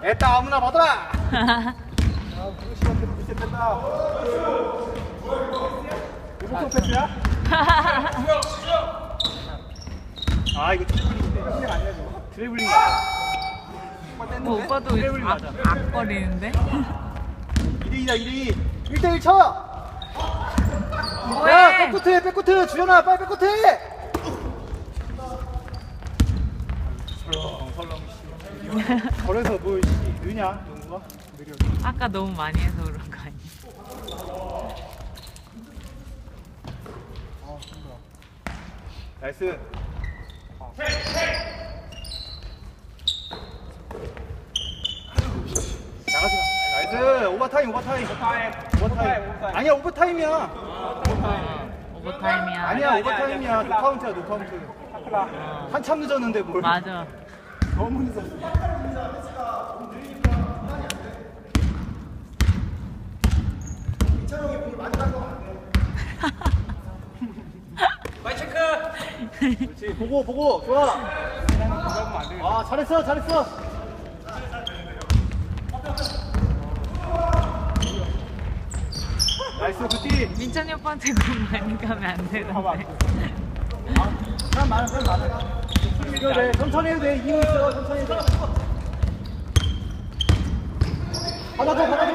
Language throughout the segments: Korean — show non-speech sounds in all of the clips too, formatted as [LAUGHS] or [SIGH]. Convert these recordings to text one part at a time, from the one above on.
됐다 아무나 받아라 아 된다 이거 패스야? 아 이거 아니야 저거? 드리블링 맞아 뭐 오빠도 드리블링 악, 맞아 악거리는데? 1위다 1위 1대1 쳐! 야? 백코트 해 백코트 주현아 빨리 백코트 씨 저래서 뭐 씨, 느냐? 농구가? 느려 아까 너무 많이 해서 그런 거 아니야? 아 힘들어 나이스. 나가지 마 나이스. 오버타임 오버타임. 오버타임. 아니야 오버타임이야. 어, 오버타임이야. 아니야 오버타임이야. 노카운트야 노카운트. 한참 늦었는데 뭘. 맞아. 너무 늦었어 [LAUGHS] 그렇지. 보고 보고. 좋아. 아 잘했어 잘했어. 나이스 굿띠 민찬이 오빠한테 공 많이 가면 안 되는데. 사람 많아 사람 많아. 이거 돼. 천천히 해도 돼. 이기고 있어. 천천히 해도 돼. 받아줘 받아줘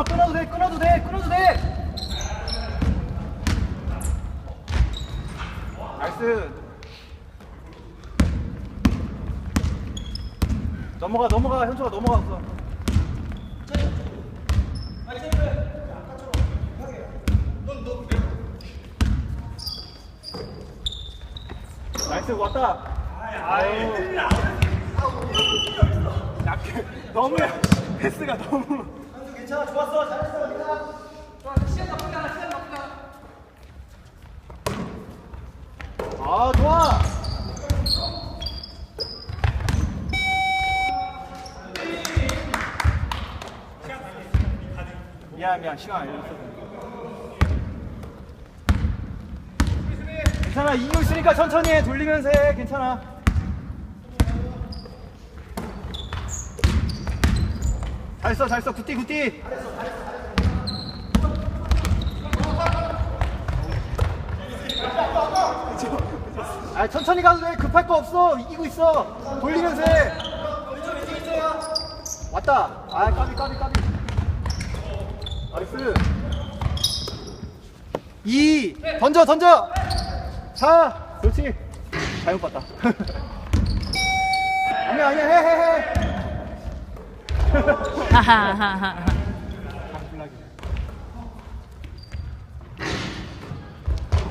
끊어 끊어도 돼 끊어도 돼 끊어도 돼. 나이스. 넘어가 넘어가. 현수가 넘어갔어. 나이스 왔다. 아유. 약해 너무 패스가 너무 괜찮아 좋았어 잘했어 괜찮아. 아 좋아. 미안 미안 시간 알려줬어. 괜찮아 이기고 있으니까 천천히 해. 돌리면서 해. 괜찮아 잘 써 잘 써. 굿띠 굿띠 아 천천히 가도 돼. 급할 거 없어. 이기고 있어. 돌리면서 해 왔다. 아 까비 까비 까비. 나이스. 2 던져 던져. 4 그렇지. 잘못 봤다. [LAUGHS] 아니야 아니야. 해 해해. 하하하하. [LAUGHS]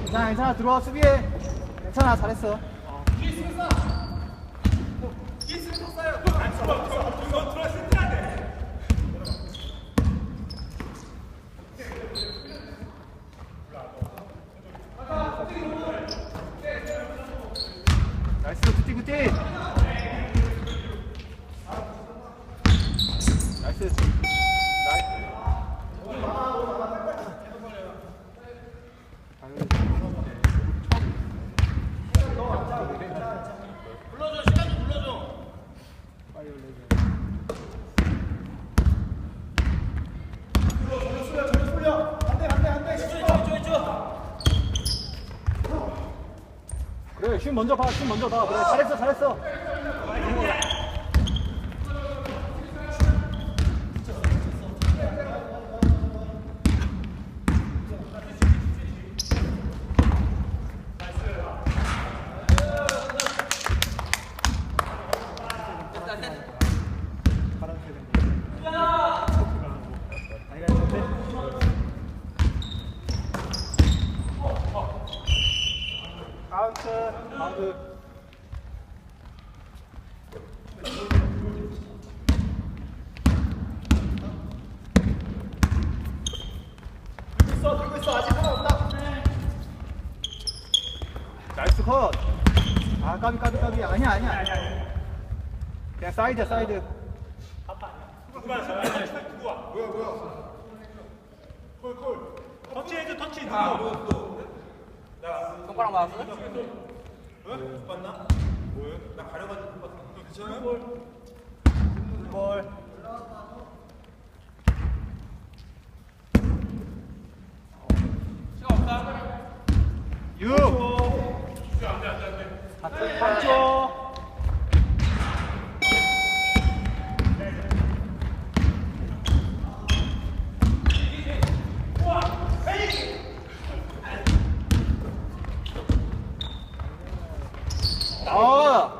괜찮아 괜찮아. 들어와 수비해. 괜찮아 잘했어. 나이스 굿띠 그래 슛 먼저 봐슛 먼저 봐. 그래 잘했어 잘했어 카운트 카운트 있어 들고 있어 아직 하나 없다 나이스 컷 아 까비 까비 까비 아니야 아니야 아니야 그냥 사이드야 사이드 터치해줘 터치 누구? 손가락 맞았어? 응? 봤나? 볼. 육. 3초. 아.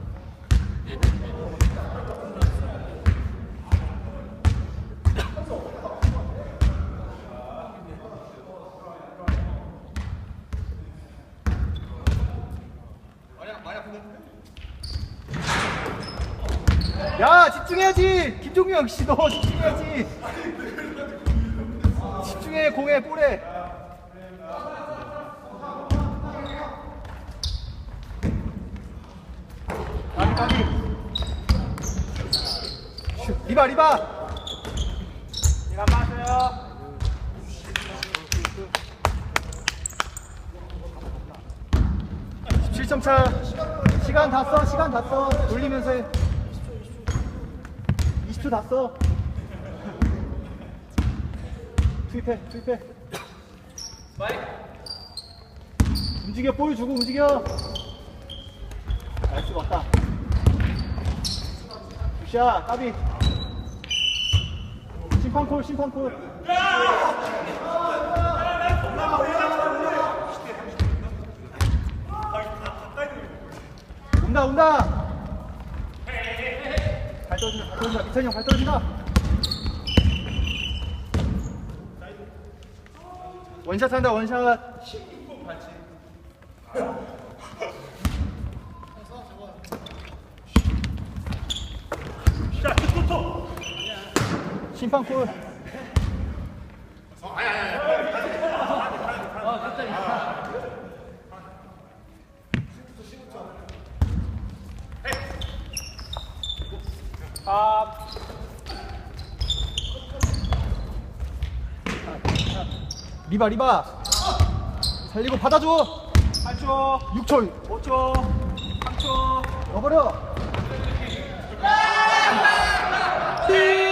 야 집중해야지. 김종명 씨너 집중해야지. 집중해 공에 볼에. 까비 까비 슛, 리바 리바 리바 빠져요. 17점 차. 시간 다 써 시간 다 써. 돌리면서 해 20초 다 써. 투입해, 투입해. 움직여, 볼 주고 움직여. 나이스, 왔다. 굿샷, 까비. 심판 콜, 심판 콜. 온다, 온다. 발 떨어진다, 발 떨어진다. 미찬이 형발 떨어진다. 원샷 한다, 원샷. 심판골. 리바 리바. 살리고 받아줘. 8초. 6초 5초. 3초. 넣어버려. 띵